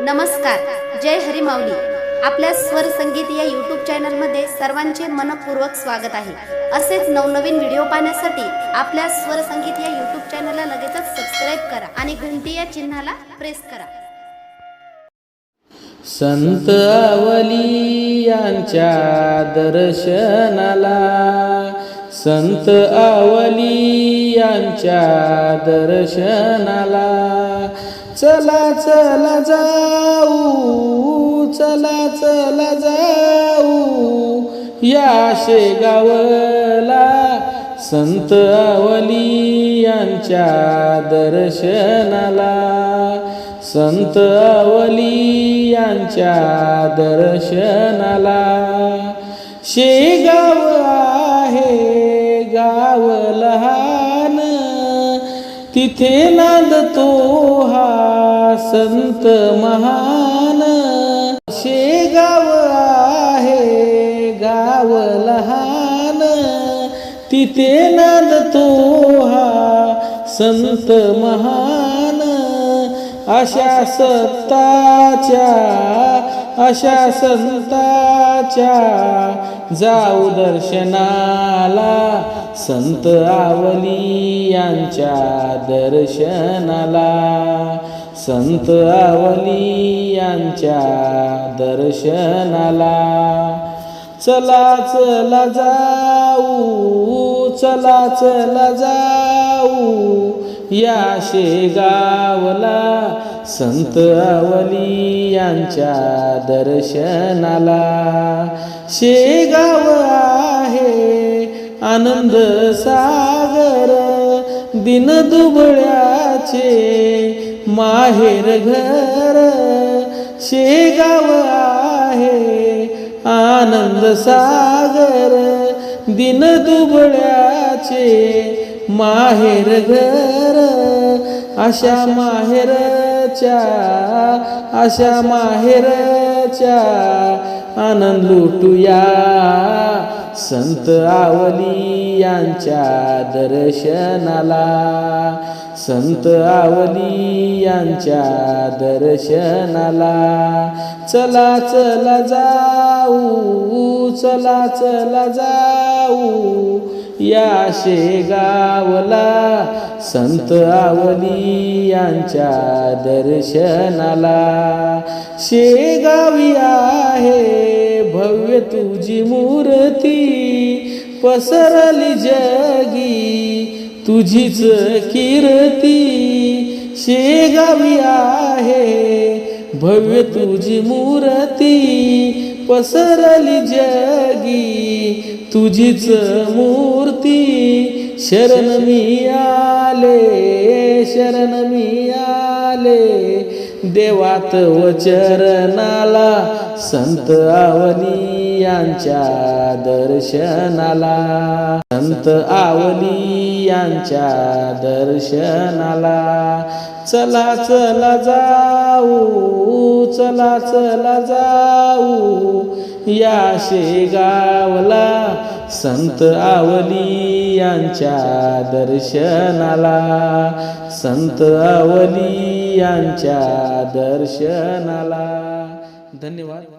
नमस्कार जय हरिमाऊली आपल्या स्वर संगीत या यूट्यूब चॅनलमध्ये सर्वांचे मनपूर्वक स्वागत आहे. असेच नवनवीन व्हिडिओ पाहण्यासाठी आपल्या स्वर संगीत या यूट्यूब चॅनलला लगेचच सबस्क्राईब करा आणि घंटी या चिन्हाला प्रेस करा. संत आवली यांच्या दर्शनाला. संत आवली यांच्या दर्शनाला. चला चला जाऊ चला चला जाऊ या शेगावला. संत आवली यांच्या दर्शनाला. संत आवली यांच्या दर्शनाला शेगाव आहे गाव लहान. तिथे नांदतो हा संत महान. शेगाव तिथे नांदतो हा संत महान. अशा सत्ताच्या अशा संताच्या जाऊ दर्शनाला संत आवली यांच्या दर्शनाला. संत आवली यांच्या दर्शनाला. चला चला जाऊ चला चला जाऊ. या शेगावला संत आवली यांच्या दर्शनाला. शेगाव आहे आनंद सागर दिन दुबळ्याचे माहेर घर. शेगाव आहे आनंद सागर दिन दुबळ्याचे माहेर घर अशा माहेरच्या अशा माहेरच्या आनंद लुटूया. संत आवली यांच्या दर्शनाला. संत आवली यांच्या दर्शनाला. चला चला जाऊ. चला चला जाऊ. या शेगावला संत आवली यांच्या दर्शनाला. शेगावी आहे भव्य तुझी मूर्ती. पसरली जगी तुझीच कीर्ती. शेगावी आहे भव्य तुझी मूर्ती. पसरली जगी तुझीच मूर्ती. शरण मी आले शरण मी आले. देवात वचरणाला संत आवली यांच्या दर्शनाला. संत आवली यांच्या दर्शनाला. चला चला जाऊ. चला चला जाऊ. या शेगावला संत आवली यांच्या दर्शनाला. संत आवली यांच्या दर्शनाला. धन्यवाद.